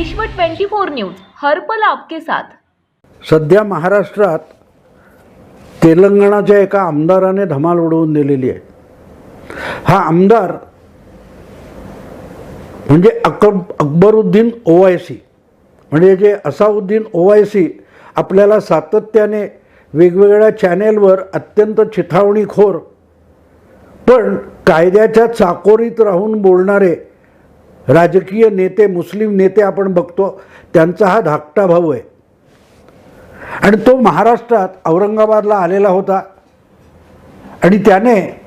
विश्व 24 न्यूज हरपल आपके साथ. सध्या महाराष्ट्रात तेलंगणाच्या एका आमदाराने धमाल उडवून दिलेली आहे. हा आमदार म्हणजे अकब अकबरुद्दीन ओवायसी. म्हणजे जे असाउद्दीन ओवायसी आपल्याला सातत्याने वेगवेगळ्या चॅनेलवर अत्यंत चिथावणीखोर पण कायद्याच्या चाकोरीत राहून बोलणारे राजकीय नेते मुस्लिम नेते आपण बघतो त्यांचा हा धाकटा भाऊ आहे. आणि तो महाराष्ट्रात औरंगाबादला आलेला होता. आणि त्याने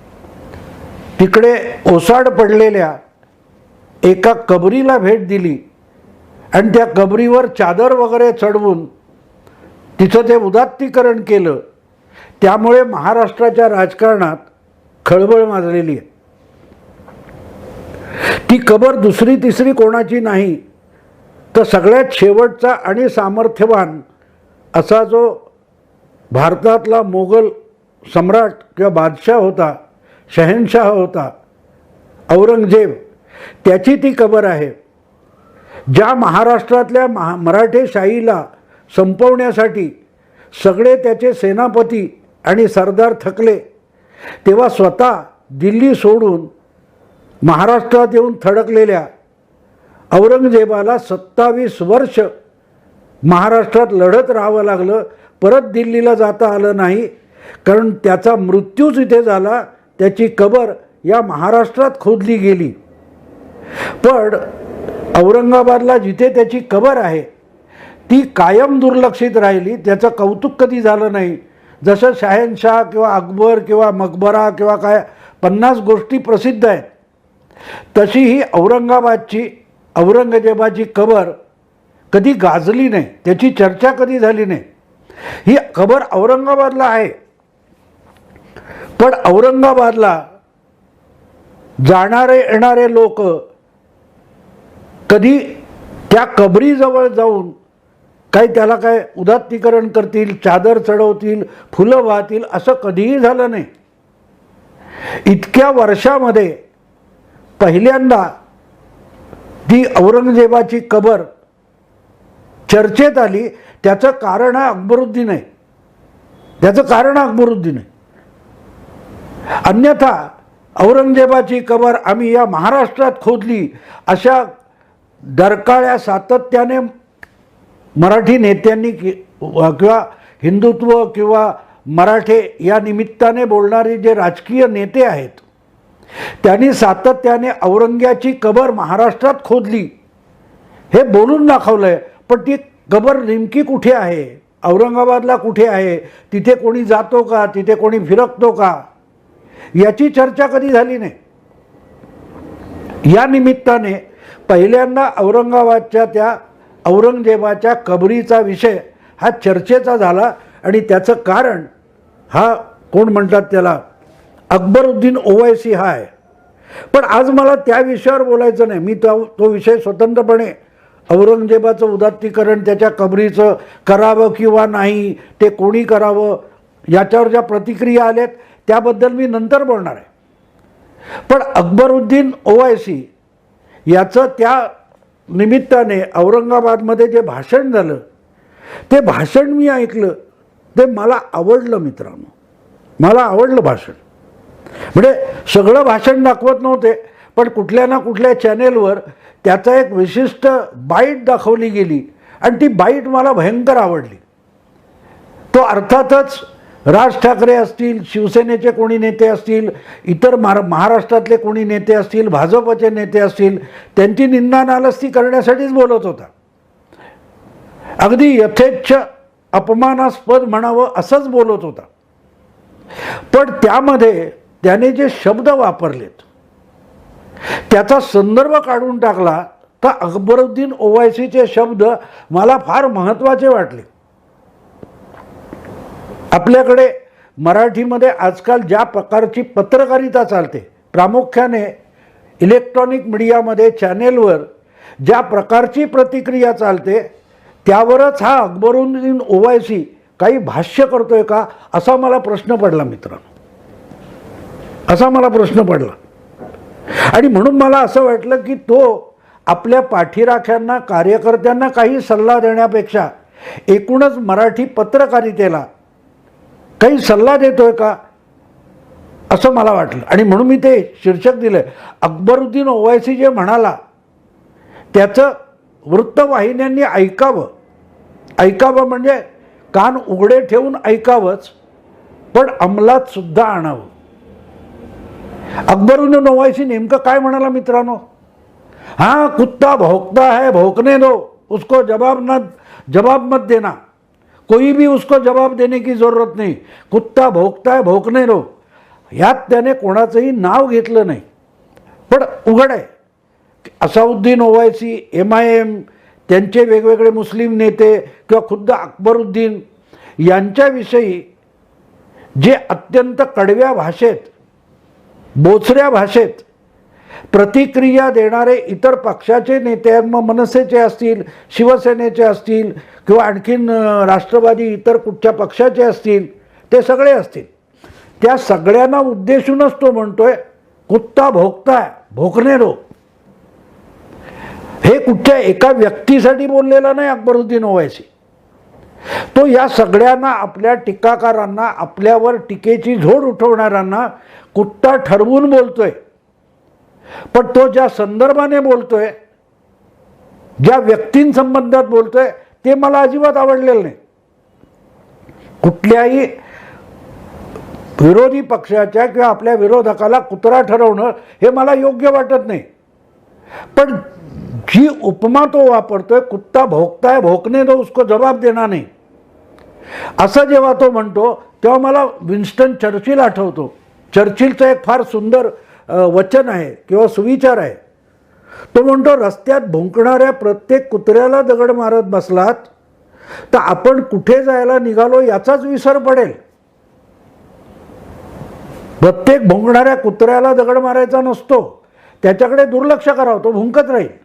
तिकडे ओसाड पडलेल्या एका कबरीला भेट दिली. आणि त्या कबरीवर चादर वगैरे चढवून तिचं ते उदात्तीकरण केलं. त्यामुळे महाराष्ट्राच्या राजकारणात खळबळ माजलेली आहे. ती कबर दुसरी तिसरी कोणाची नाही तर सगळ्यात शेवटचा आणि सामर्थ्यवान असा जो भारतातला मोगल सम्राट किंवा बादशाह होता शहनशाह होता औरंगजेब त्याची ती कबर आहे ज्या महाराष्ट्रातल्या महा मराठेशाहीला संपवण्यासाठी सगळे त्याचे सेनापती आणि सरदार थकले तेव्हा स्वतः दिल्ली सोडून महाराष्ट्रात येऊन थडकलेल्या औरंगजेबाला सत्तावीस वर्ष महाराष्ट्रात लढत राहावं लागलं परत दिल्लीला जाता आलं नाही कारण त्याचा मृत्यूच इथे झाला त्याची कबर या महाराष्ट्रात खोदली गेली. पण औरंगाबादला जिथे त्याची कबर आहे ती कायम दुर्लक्षित राहिली त्याचं कौतुक कधी झालं नाही. जसं शहनशाह किंवा अकबर किंवा मकबरा किंवा काय पन्नास गोष्टी प्रसिद्ध आहेत. तशी ही औरंगाबादची औरंगजेबाची कबर कधी गाजली नाही त्याची चर्चा कधी झाली नाही. ही कबर औरंगाबादला आहे. पण औरंगाबादला जाणारे येणारे लोक कधी त्या कबरीजवळ जाऊन काही त्याला काय उदात्तीकरण करतील चादर चढवतील फुलं वाहतील असं कधीही झालं नाही. इतक्या वर्षामध्ये पहिल्यांदा ती औरंगजेबाची कबर चर्चेत आली त्याचं कारण हा अकबरुद्दीन आहे. त्याचं कारण हा अकबरुद्दीन आहे. अन्यथा औरंगजेबाची कबर आम्ही या महाराष्ट्रात खोदली अशा दरकाळ्या सातत्याने मराठी नेत्यांनी कि- किंवा हिंदुत्व किंवा मराठे या निमित्ताने बोलणारे जे राजकीय नेते आहेत त्यांनी सातत्याने औरंग्याची कबर महाराष्ट्रात खोदली. हे बोलून दाखवलं आहे पण ती कबर नेमकी कुठे आहे? औरंगाबादला कुठे आहे? तिथे कोणी जातो का? तिथे कोणी फिरकतो का? याची चर्चा कधी झाली नाही. या निमित्ताने पहिल्यांदा औरंगाबादच्या त्या औरंगजेबाच्या कबरीचा विषय हा चर्चेचा झाला आणि त्याचं कारण हा कोण म्हणतात त्याला? अकबरुद्दीन ओवैसी हा आहे पण आज मला त्या विषयावर बोलायचं नाही. मी तो तो विषय स्वतंत्रपणे औरंगजेबाचं उदात्तीकरण त्याच्या कबरीचं करावं किंवा नाही ते कोणी करावं याच्यावर ज्या प्रतिक्रिया आल्यात त्याबद्दल मी नंतर बोलणार आहे. पण अकबरुद्दीन ओवैसी याचं त्या निमित्ताने औरंगाबादमध्ये जे भाषण झालं ते भाषण मी ऐकलं ते मला आवडलं मित्रांनो. मला आवडलं भाषण. म्हणजे सगळं भाषण दाखवत नव्हते पण कुठल्या ना कुठल्या चॅनेलवर त्याचा एक विशिष्ट बाईट दाखवली गेली आणि ती बाईट मला भयंकर आवडली. तो अर्थातच राज ठाकरे असतील शिवसेनेचे कोणी नेते असतील इतर महा महाराष्ट्रातले कोणी नेते असतील भाजपचे नेते असतील त्यांची निंदा नालस्ती करण्यासाठीच बोलत होता. अगदी यथेच्छ अपमानास्पद म्हणावं असंच बोलत होता. पण त्यामध्ये त्याने जे शब्द वापरलेत त्याचा संदर्भ काढून टाकला तर अकबरुद्दीन ओवायसीचे शब्द मला फार महत्त्वाचे वाटले. आपल्याकडे मराठीमध्ये आजकाल ज्या प्रकारची पत्रकारिता चालते प्रामुख्याने इलेक्ट्रॉनिक मीडियामध्ये चॅनेलवर ज्या प्रकारची प्रतिक्रिया चालते त्यावरच हा अकबरुद्दीन ओवायसी काही भाष्य करतोय का असा मला प्रश्न पडला मित्रांनो. असा मला प्रश्न पडला. आणि म्हणून मला असं वाटलं की तो आपल्या पाठीराख्यांना कार्यकर्त्यांना काही सल्ला देण्यापेक्षा एकूणच मराठी पत्रकारितेला काही सल्ला देतोय का? असं मला वाटलं. आणि म्हणून मी ते शीर्षक दिलं. अकबरुद्दीन ओवैसी जे म्हणाला त्याचं वृत्तवाहिन्यांनी ऐकावं. ऐकावं म्हणजे कान उघडे ठेवून ऐकावंच पण अंमलात सुद्धा आणावं. अकबरुद्दीन ओवैसी नेमकं काय म्हणाला मित्रांनो? हां कुत्ता भोकता है भोकने दो उसको जवाब न जवाब मत देना. कोई भी उसको जवाब देने की ज़रूरत नाही. कुत्ता भोकता है भोकने दो. यात त्याने कोणाचंही नाव घेतलं नाही. पण उघड आहे. Asaduddin Owaisi M I M त्यांचे वेगवेगळे मुस्लिम नेते किंवा खुद्द अकबरुद्दीन यांच्याविषयी जे अत्यंत कडव्या भाषेत बोचऱ्या भाषेत प्रतिक्रिया देणारे इतर पक्षाचे नेते मग मनसेचे असतील शिवसेनेचे असतील किंवा आणखीन राष्ट्रवादी इतर कुठच्या पक्षाचे असतील ते सगळे असतील. त्या सगळ्यांना उद्देशूनच तो म्हणतोय कुत्ता भोगताय भोकणे रो हे कुठच्या एका व्यक्तीसाठी बोललेला नाही अकबरुद्दीन ओवैसी. तो या सगळ्यांना आपल्या टीकाकारांना आपल्यावर टीकेची झोड उठवणाऱ्यांना कुत्ता ठरवून बोलतोय. पण तो ज्या संदर्भाने बोलतोय ज्या व्यक्तींसंबंधात बोलतोय ते मला अजिबात आवडलेलं नाही. कुठल्याही विरोधी पक्षाच्या किंवा आपल्या विरोधकाला कुत्रा ठरवणं हे मला योग्य वाटत नाही. पण जी उपमा तो वापरतोय कुत्ता भोगताय भोकने तो उसको जबाब देणार नाही. असं जेव्हा तो म्हणतो तेव्हा मला विन्स्टन चर्चिल आठवतो. चर्चिलचं एक फार सुंदर वचन आहे किंवा सुविचार आहे. तो म्हणतो रस्त्यात भुंकणाऱ्या प्रत्येक कुत्र्याला दगड मारत बसलात तर आपण कुठे जायला निघालो याचाच विसर पडेल. प्रत्येक भुंकणाऱ्या कुत्र्याला दगड मारायचा नसतो. त्याच्याकडे दुर्लक्ष करावं तो भुंकत राहील.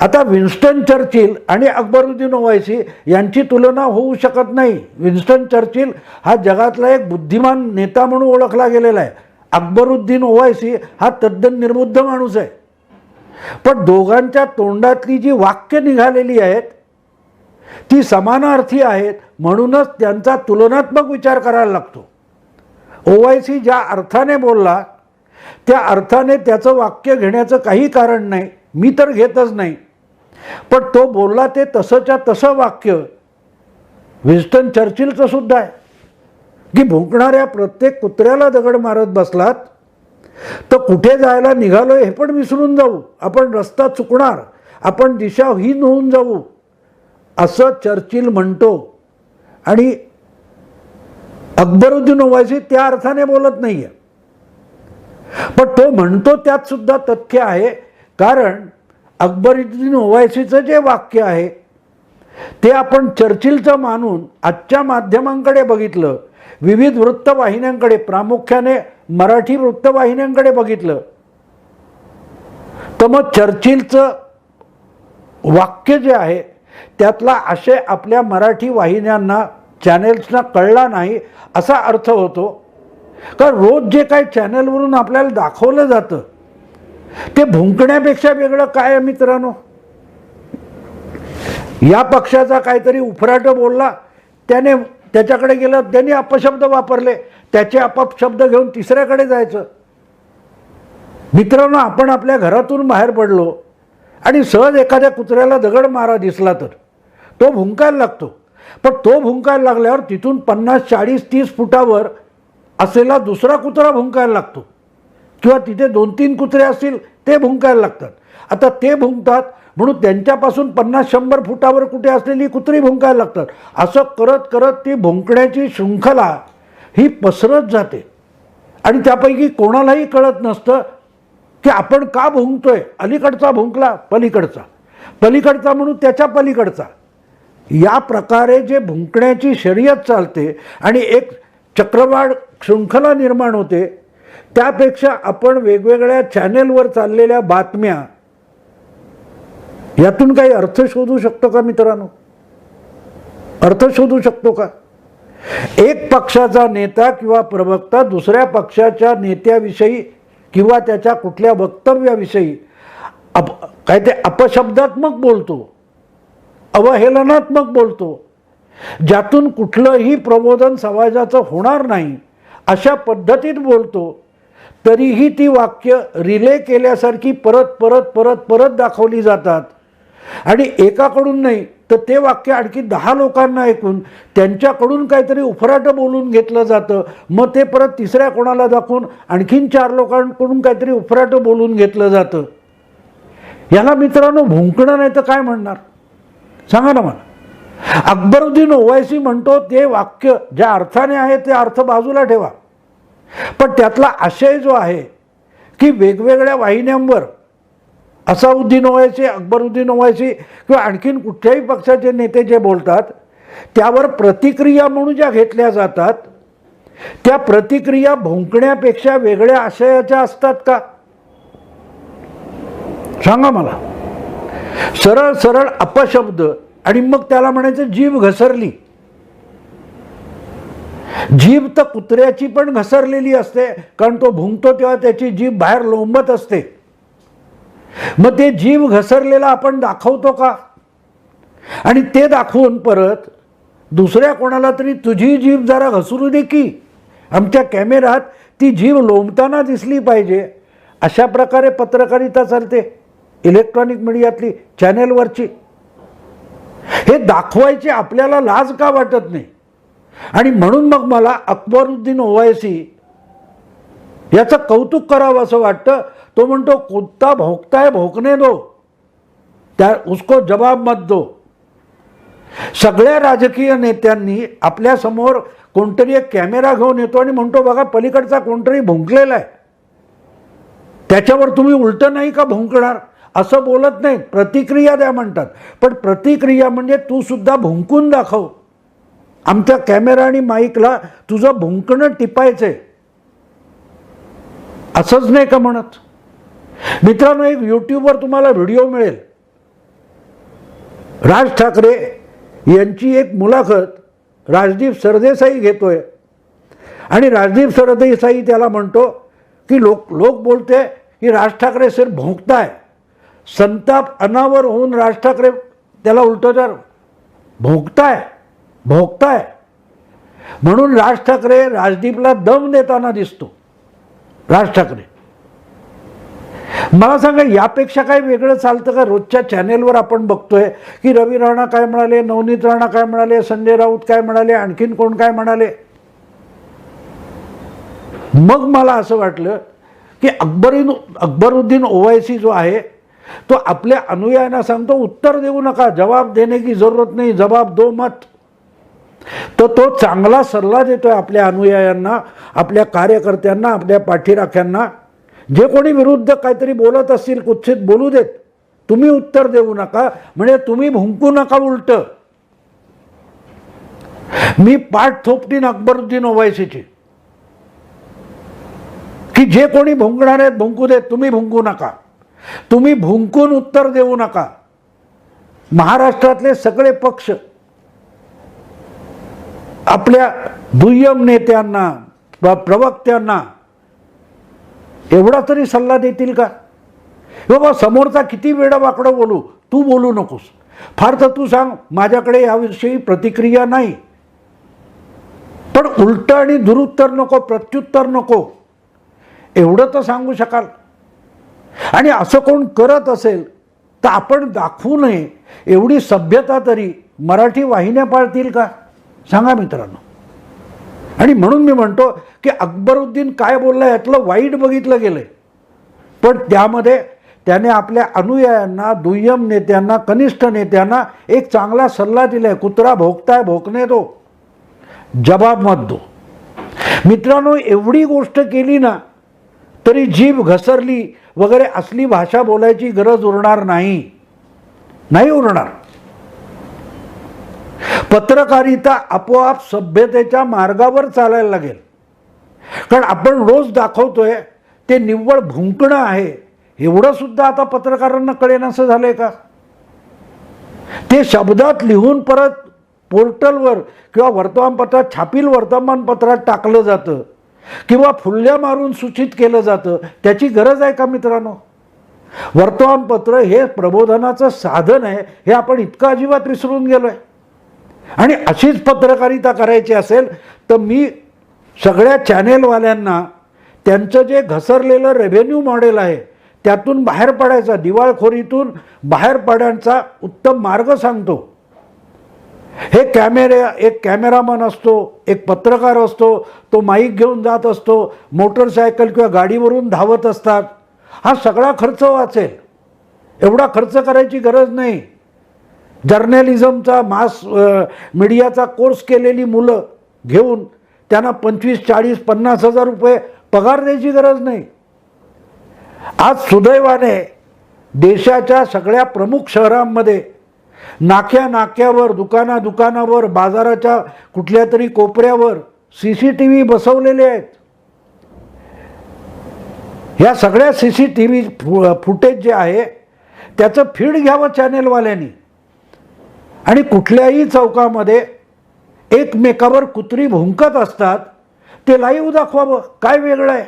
आता विन्स्टन चर्चिल आणि अकबरुद्दीन ओवैसी यांची तुलना होऊ शकत नाही. विन्स्टन चर्चिल हा जगातला एक बुद्धिमान नेता म्हणून ओळखला गेलेला आहे. अकबरुद्दीन ओवैसी हा तद्दन निर्बुद्ध माणूस आहे. पण दोघांच्या तोंडातली जी वाक्य निघालेली आहेत ती समानार्थी आहेत म्हणूनच त्यांचा तुलनात्मक विचार करायला लागतो. ओवायसी ज्या अर्थाने बोलला त्या अर्थाने त्याचं वाक्य घेण्याचं काही कारण नाही. मी तर घेतच नाही. पण तो बोलला ते तसंच्या तसं वाक्य विन्स्टन चर्चिलचं सुद्धा आहे. की भुंकणाऱ्या प्रत्येक कुत्र्याला दगड मारत बसलात तर कुठे जायला निघालो हे पण विसरून जाऊ. आपण रस्ता चुकणार आपण दिशाहीन होऊन जाऊ असं चर्चिल म्हणतो. आणि अकबरुद्दीन ओवायसी त्या अर्थाने बोलत नाही आहे पण तो म्हणतो त्यात सुद्धा तथ्य आहे कारण अकबरुद्दीन ओवैसीचं जे वाक्य आहे ते आपण चर्चिलचं मानून आजच्या माध्यमांकडे बघितलं विविध वृत्तवाहिन्यांकडे प्रामुख्याने मराठी वृत्तवाहिन्यांकडे बघितलं. तर मग चर्चिलचं वाक्य जे आहे त्यातला आशय आपल्या मराठी वाहिन्यांना चॅनेल्सना कळला नाही असा अर्थ होतो. कारण रोज जे काही चॅनलवरून आपल्याला दाखवलं जातं ते भुंकण्यापेक्षा वेगळं काय आहे मित्रांनो? या पक्षाचा काहीतरी उफराट बोलला त्याने त्याच्याकडे गेलं त्यांनी अपशब्द वापरले त्याचे अपशब्द घेऊन तिसऱ्याकडे जायचं. मित्रांनो आपण आपल्या घरातून बाहेर पडलो आणि सहज एखाद्या कुत्र्याला दगड मारा दिसला तर. तो भुंकायला लागतो. पण तो भुंकायला लागल्यावर तिथून पन्नास चाळीस तीस फुटावर असलेला दुसरा कुत्रा भुंकायला लागतो. किंवा तिथे दोन तीन कुत्रे असतील ते भुंकायला लागतात. आता ते भुंकतात म्हणून त्यांच्यापासून पन्नास शंभर फुटावर कुठे असलेली कुत्री भुंकायला लागतात. असं करत करत ती भुंकण्याची शृंखला ही पसरत जाते. आणि त्यापैकी कोणालाही कळत नसतं की आपण का भुंकतोय. अलीकडचा भुंकला पलीकडचा. पलीकडचा म्हणून त्याच्या पलीकडचा. या प्रकारे जे भुंकण्याची शर्यत चालते आणि एक चक्रवाढ शृंखला निर्माण होते त्यापेक्षा आपण वेगवेगळ्या चॅनेलवर चाललेल्या बातम्या यातून काही अर्थ शोधू शकतो का मित्रांनो? अर्थ शोधू शकतो का? एक पक्षाचा नेता किंवा प्रवक्ता दुसऱ्या पक्षाच्या नेत्याविषयी किंवा त्याच्या कुठल्या वक्तव्याविषयी अप काय ते अपशब्दात्मक बोलतो अवहेलनात्मक बोलतो ज्यातून कुठलंही प्रबोधन समाजाचं होणार नाही अशा पद्धतीत बोलतो तरीही ती वाक्य रिले केल्यासारखी परत परत परत परत दाखवली जातात. आणि एकाकडून नाही तर ते वाक्य आणखी दहा लोकांना ऐकून त्यांच्याकडून काहीतरी उफराटं बोलून घेतलं जातं. मग ते परत तिसऱ्या कोणाला दाखवून आणखीन चार लोकांकडून काहीतरी उफराटं बोलून घेतलं जातं. याला मित्रांनो भुंकणं नाही तर काय म्हणणार? सांगा ना मला. अकबरुद्दीन ओवायसी म्हणतो ते वाक्य ज्या अर्थाने आहे ते अर्थ बाजूला ठेवा. पण त्यातला आशय जो आहे की वेगवेगळ्या वाहिन्यांवर असाउद्दीन ओवायसी अकबरुद्दीन ओवायसी किंवा आणखीन कुठल्याही पक्षाचे नेते जे बोलतात त्यावर प्रतिक्रिया म्हणून ज्या घेतल्या जातात त्या प्रतिक्रिया भोंकण्यापेक्षा वेगळ्या आशयाच्या असतात का? सांगा मला. सरळ सरळ अपशब्द आणि मग त्याला म्हणायचं जीव घसरली. जीभ तर कुत्र्याची पण घसरलेली असते कारण तो भुंकतो तेव्हा त्याची जीभ बाहेर लोंबत असते. मग ते जीव घसरलेला आपण दाखवतो का? आणि ते दाखवून परत दुसऱ्या कोणाला तरी तुझी जीभ जरा घसरू दे की. आमच्या कॅमेरात ती जीभ लोंबताना दिसली पाहिजे. अशा प्रकारे पत्रकारिता चालते इलेक्ट्रॉनिक मीडियातली चॅनेलवरची. हे दाखवायची आपल्याला लाज का वाटत नाही? आणि म्हणून मग मला अकबरुद्दीन ओवायसी याचं कौतुक करावं असं वाटतं. तो म्हणतो कुत्ता भोकताय भोकणे भोकने दो. त्या उसको जवाब मत दो. सगळ्या राजकीय नेत्यांनी आपल्यासमोर कोणतरी एक कॅमेरा घेऊन येतो आणि म्हणतो बघा पलीकडचा कोणतरी भुंकलेला आहे. त्याच्यावर तुम्ही उलटं नाही का भुंकणार? असं बोलत नाही. प्रतिक्रिया द्या म्हणतात. पण प्रतिक्रिया म्हणजे तू सुद्धा भुंकून दाखव. आमच्या कॅमेरा आणि माईकला तुझं भुंकणं टिपायचंय. असंच नाही का म्हणत? मित्रांनो एक यूट्यूबवर तुम्हाला व्हिडिओ मिळेल. राज ठाकरे यांची एक मुलाखत राजदीप सरदेसाई घेतोय. आणि राजदीप सरदेसाई त्याला म्हणतो की लोक लोक बोलते की राज ठाकरे सर भोंकताय. संताप अनावर होऊन राज ठाकरे त्याला उलटं तर भोंकताय भोगताय. म्हणून राज ठाकरे राजदीपला दम देताना दिसतो. राज ठाकरे. मला सांगा यापेक्षा काय वेगळं चालतं का? रोजच्या चॅनेलवर आपण बघतोय की रवी राणा काय म्हणाले नवनीत राणा काय म्हणाले संजय राऊत काय म्हणाले आणखीन कोण काय म्हणाले? मग मला असं वाटलं की अकबरीन अकबरुद्दीन ओवायसी जो आहे तो आपल्या अनुयायांना सांगतो उत्तर देऊ नका जवाब देणे की जरूरत नाही जबाब दो मत. तर तो चांगला सल्ला देतोय आपल्या अनुयायांना आपल्या कार्यकर्त्यांना आपल्या पाठीराख्यांना. जे कोणी विरुद्ध काहीतरी बोलत असतील कुत्सित बोलू देत. तुम्ही उत्तर देऊ नका म्हणजे तुम्ही भुंकू नका उलट. मी पाठ थोपटीन अकबरुद्दीन ओवायसीची की जे कोणी भुंकणार आहेत भुंकू देत तुम्ही भुंकू नका. तुम्ही भुंकून उत्तर देऊ नका. महाराष्ट्रातले सगळे पक्ष आपल्या दुय्यम नेत्यांना वा प्रवक्त्यांना एवढा तरी सल्ला देतील का? बाबा समोरचा किती वेळा वाकडं बोलू? तू बोलू नकोस. फार तर तू सांग माझ्याकडे याविषयी प्रतिक्रिया नाही. पण उलट आणि दुरुत्तर नको प्रत्युत्तर नको. एवढं तर सांगू शकाल. आणि असं कोण करत असेल तर आपण दाखवू नये. एवढी सभ्यता तरी मराठी वाहिन्या पाळतील का? सांगा मित्रांनो. आणि म्हणून मी म्हणतो की अकबरुद्दीन काय बोलला यातलं वाईट बघितलं गेलं पण त्यामध्ये त्याने आपल्या अनुयायांना दुय्यम नेत्यांना कनिष्ठ नेत्यांना एक चांगला सल्ला दिलाय. कुत्रा भोगताय भोकणे दो. जबाब मत दो. मित्रांनो एवढी गोष्ट केली ना तरी जीभ घसरली वगैरे असली भाषा बोलायची गरज उरणार नाही. नाही उरणार. पत्रकारिता आपोआप सभ्यतेच्या मार्गावर चालायला लागेल. कारण आपण रोज दाखवतोय ते निव्वळ भुंकणं आहे. एवढं सुद्धा आता पत्रकारांना कळेन असं झालंय का? ते शब्दात लिहून परत पोर्टलवर किंवा वर्तमानपत्रात छापील वर्तमानपत्रात टाकलं जातं. किंवा फुल्ल्या मारून सूचित केलं जातं. त्याची गरज आहे का मित्रांनो? वर्तमानपत्र हे प्रबोधनाचं साधन आहे. हे आपण इतकं अजिबात विसरून गेलो आहे आणि अशीच पत्रकारिता करायची असेल तर मी सगळ्या चॅनेलवाल्यांना त्यांचं जे घसरलेलं रेव्हेन्यू मॉडेल आहे त्यातून बाहेर पडायचा दिवाळखोरीतून बाहेर पडण्याचा उत्तम मार्ग सांगतो. हे कॅमेरे एक कॅमेरामन असतो एक पत्रकार असतो तो माईक घेऊन जात असतो मोटरसायकल किंवा गाडीवरून धावत असतात. हा सगळा खर्च वाचेल. एवढा खर्च करायची गरज नाही. जर्नलिझमचा मास मीडियाचा कोर्स केलेली मुलं घेऊन त्यांना पंचवीस चाळीस पन्नास हजार रुपये पगार द्यायची गरज नाही. आज सुदैवाने देशाच्या सगळ्या प्रमुख शहरांमध्ये नाक्या नाक्यावर दुकाना दुकानावर बाजाराच्या कुठल्या तरी कोपऱ्यावर सी सी टी व्ही बसवलेले आहेत. ह्या सगळ्या C C T V footage जे आहे त्याचं फीड घ्यावं चॅनेलवाल्यांनी आणि कुठल्याही चौकामध्ये एकमेकावर कुत्री भुंकत असतात ते लाईव्ह दाखवावं. काय वेगळं आहे?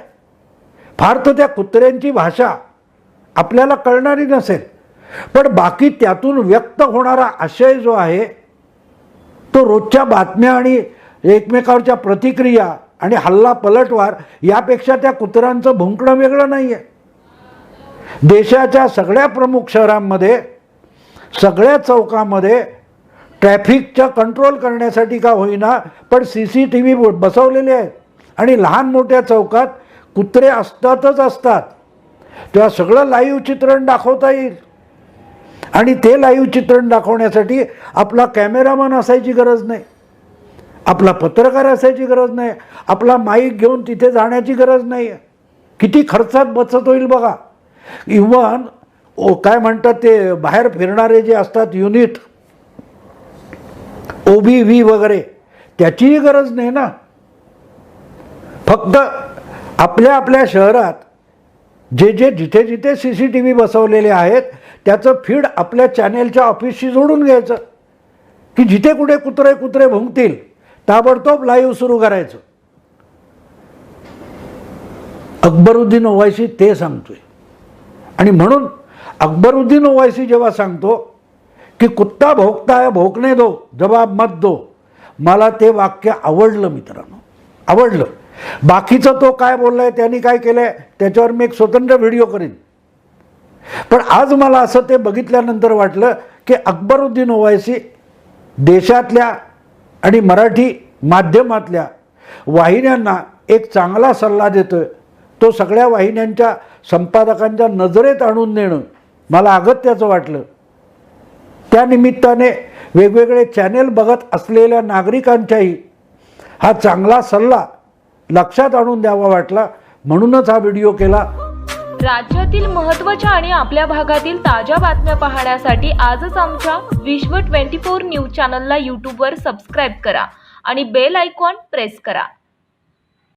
फार तर त्या कुत्र्यांची भाषा आपल्याला कळणारी नसेल. पण बाकी त्यातून व्यक्त होणारा आशय जो आहे तो रोजच्या बातम्या आणि एकमेकावरच्या प्रतिक्रिया आणि हल्ला पलटवार यापेक्षा त्या कुत्र्यांचं भुंकणं वेगळं नाही आहे देशाच्या सगळ्या प्रमुख शहरांमध्ये सगळ्या चौकामध्ये ट्रॅफिकच्या कंट्रोल करण्यासाठी का होईना पण सी सी टी व्ही बसवलेले आहेत. आणि लहान मोठ्या चौकात कुत्रे असतातच असतात. तेव्हा सगळं लाईव्ह चित्रण दाखवता येईल. आणि ते लाईव्ह चित्रण दाखवण्यासाठी आपला कॅमेरामन असायची गरज नाही. आपला पत्रकार असायची गरज नाही. आपला माईक घेऊन तिथे जाण्याची गरज नाही. किती खर्चात बचत होईल बघा. इव्हन ओ काय म्हणतात ते बाहेर फिरणारे जे असतात युनिट ओ बी व्ही वगैरे त्याचीही गरज नाही ना. फक्त आपल्या आपल्या शहरात जे जे जिथे जिथे सी सी टी व्ही बसवलेले आहेत त्याचं फीड आपल्या चॅनेलच्या ऑफिसशी जोडून घ्यायचं. की जिथे कुठे कुत्रे कुत्रे भुंकतील ताबडतोब लाईव्ह सुरू करायचं. अकबरुद्दीन ओवायसी ते सांगतोय. आणि म्हणून अकबरुद्दीन ओवायसी जेव्हा सांगतो की कुत्ता भोगता है भोकणे दो जबाब मत दो. मला ते वाक्य आवडलं मित्रांनो. आवडलं. बाकीचं तो काय बोललाय त्यांनी काय केलंय त्याच्यावर मी एक स्वतंत्र व्हिडिओ करीन. पण आज मला असं ते बघितल्यानंतर वाटलं की अकबरुद्दीन ओवायसी देशातल्या आणि मराठी माध्यमातल्या वाहिन्यांना एक चांगला सल्ला देतोय. तो सगळ्या वाहिन्यांच्या संपादकांच्या नजरेत आणून देणं मला अगत्याचं वाटलं. त्या निमित्ताने वेगवेगळे चॅनेल बघत असलेल्या नागरिकांच्याही हा चांगला सल्ला लक्षात आणून द्यावा वाटला. म्हणूनच हा व्हिडिओ केला. राज्यातील महत्त्वाच्या आणि आपल्या भागातील ताज्या बातम्या पाहण्यासाठी आजच आमच्या विश्व 24 न्यूज चॅनलला यूट्यूबवर सबस्क्राईब करा आणि बेल आयकॉन प्रेस करा.